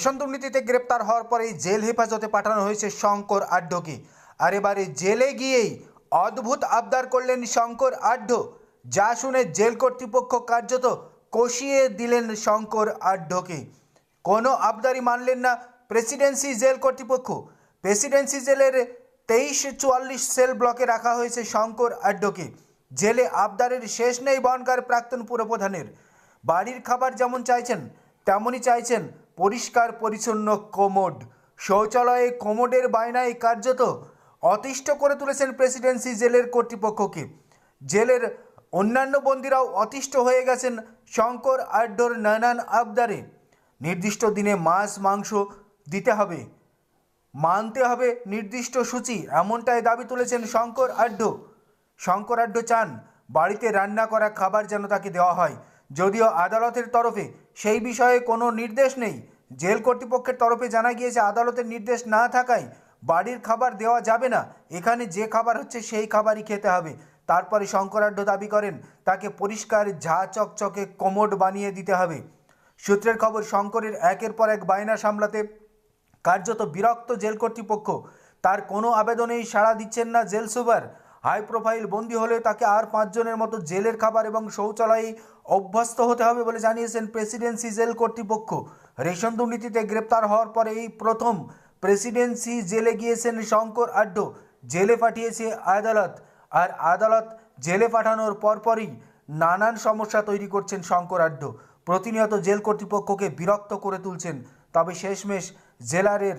Ration দুর্নীতিতে গ্রেপ্তার হওয়ার পরেই জেল হেফাজতে পাঠানো হয়েছে শঙ্কর আড্ডকে। আর এবারে জেলে গিয়েই অদ্ভুত আবদার করলেন শঙ্কর আড্ড। যা শুনে জেল কর্তৃপক্ষ কার্যত কষিয়ে দিলেন শঙ্কর আড্ডকে। কোনো আবদারি মানলেন না প্রেসিডেন্সি জেল কর্তৃপক্ষ। প্রেসিডেন্সি জেলের তেইশ চুয়াল্লিশ সেল ব্লকে রাখা হয়েছে শঙ্কর আড্ডকে। জেলে আবদারের শেষ নেই বনগার প্রাক্তন পুরপ্রধানের। বাড়ির খাবার যেমন চাইছেন, তেমনই চাইছেন পরিষ্কার, পরিচ্ছন্ন, কোমোড। শৌচালয়ে কোমোডের বায়নায় কার্যত অতিষ্ঠ করে তুলেছেন প্রেসিডেন্সি জেলের কর্তৃপক্ষকে। জেলের অন্যান্য বন্দীরাও অতিষ্ঠ হয়ে গেছেন শঙ্কর আড্ডোর নানান আবদারে। নির্দিষ্ট দিনে মাছ, মাংস দিতে হবে। মানতে হবে নির্দিষ্ট সূচি, এমনটাই দাবি তুলেছেন শঙ্কর আড্ড। শঙ্কর আড্ড চান বাড়িতে রান্না করা খাবার যেন তাকে দেওয়া হয়। যদিও আদালতের তরফে সেই বিষয়ে কোনো নির্দেশ নেই। জেল কর্তৃপক্ষের তরফে জানা গিয়েছে, আদালতের নির্দেশ না থাকায় বাড়ির খাবার দেওয়া যাবে না। এখানে যে খাবার হচ্ছে সেই খাবারই খেতে হবে। তারপরে শঙ্করাঢ্য দাবি করেন, তাকে পরিষ্কার, ঝা, চকচকে কোমোড বানিয়ে দিতে হবে। সূত্রের খবর, শঙ্করের একের পর এক বায়না সামলাতে কার্যত বিরক্ত জেল কর্তৃপক্ষ। তার কোনো আবেদনেই সাড়া দিচ্ছেন না জেল সুপার। হাই প্রোফাইল বন্দী হলে তাকে আর পাঁচজনের মতো জেলের খাবার এবং শৌচালয়ে অভ্যস্ত হতে হবে বলে জানিয়েছেন প্রেসিডেন্সি জেল কর্তৃপক্ষ। রেশন দুর্নীতিতে গ্রেপ্তার হওয়ার পরে এই প্রথম প্রেসিডেন্সি জেলে গিয়েছেন শঙ্কর আড্ড জেলে পাঠিয়েছে আদালত। আর আদালত জেলে পাঠানোর পরপরই নানান সমস্যা তৈরি করছেন শঙ্কর আড্ড প্রতিনিয়ত জেল কর্তৃপক্ষকে বিরক্ত করে তুলছেন। তবে শেষমেশ জেলারের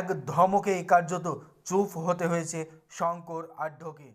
এক ধমকে কার্যত চুপ হতে হয়েছে শঙ্কর আড্ডকে